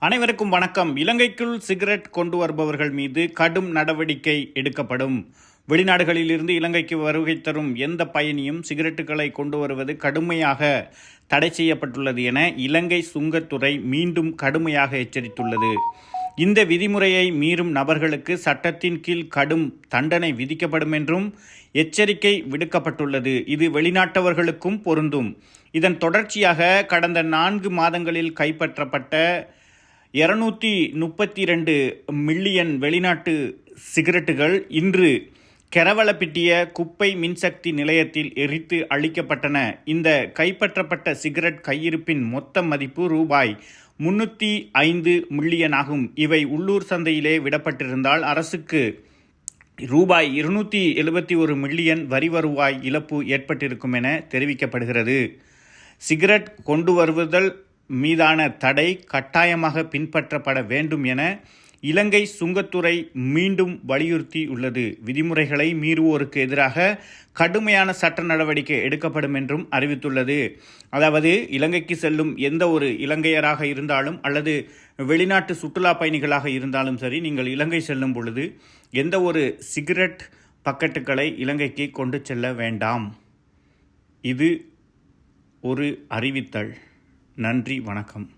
அனைவருக்கும் வணக்கம். இலங்கைக்குள் சிகரெட் கொண்டு வருபவர்கள் மீது கடும் நடவடிக்கை எடுக்கப்படும். வெளிநாடுகளிலிருந்து இலங்கைக்கு வருகை தரும் எந்த பயணியும் சிகரெட்டுகளை கொண்டு வருவது கடுமையாக தடை செய்யப்பட்டுள்ளது என இலங்கை சுங்கத்துறை மீண்டும் கடுமையாக எச்சரித்துள்ளது. இந்த விதிமுறையை மீறும் நபர்களுக்கு சட்டத்தின் கீழ் கடும் தண்டனை விதிக்கப்படும் என்றும் எச்சரிக்கை விடுக்கப்பட்டுள்ளது. இது வெளிநாட்டவர்களுக்கும் பொருந்தும். இதன் தொடர்ச்சியாக கடந்த நான்கு மாதங்களில் கைப்பற்றப்பட்ட இரநூத்தி முப்பத்தி ரெண்டு மில்லியன் வெளிநாட்டு சிகரெட்டுகள் இன்று கெரவலப்பிட்டிய குப்பை மின்சக்தி நிலையத்தில் எரித்து அழிக்கப்பட்டன. இந்த கைப்பற்றப்பட்ட சிகரெட் கையிருப்பின் மொத்த மதிப்பு ரூபாய் முன்னூற்றி ஐந்து மில்லியன் ஆகும். இவை உள்ளூர் சந்தையிலே விடப்பட்டிருந்தால் அரசுக்கு ரூபாய் இருநூற்றி எழுபத்தி ஒரு மில்லியன் வரி வருவாய் இழப்பு ஏற்பட்டிருக்கும் என தெரிவிக்கப்படுகிறது. சிகரெட் கொண்டு வருவதல் மீதான தடை கட்டாயமாக பின்பற்றப்பட வேண்டும் என இலங்கை சுங்கத்துறை மீண்டும் வலியுறுத்தி உள்ளது. விதிமுறைகளை மீறுவோருக்கு எதிராக கடுமையான சட்ட நடவடிக்கை எடுக்கப்படும் என்றும் அறிவித்துள்ளது. அதாவது இலங்கைக்கு செல்லும் எந்த ஒரு இலங்கையராக இருந்தாலும் அல்லது வெளிநாட்டு சுற்றுலா பயணிகளாக இருந்தாலும் சரி நீங்கள் இலங்கை செல்லும் பொழுது எந்த ஒரு சிகரெட் பக்கெட்டுகளை இலங்கைக்கு கொண்டு செல்ல வேண்டாம். இது ஒரு அறிவித்தல். நன்றி வணக்கம்.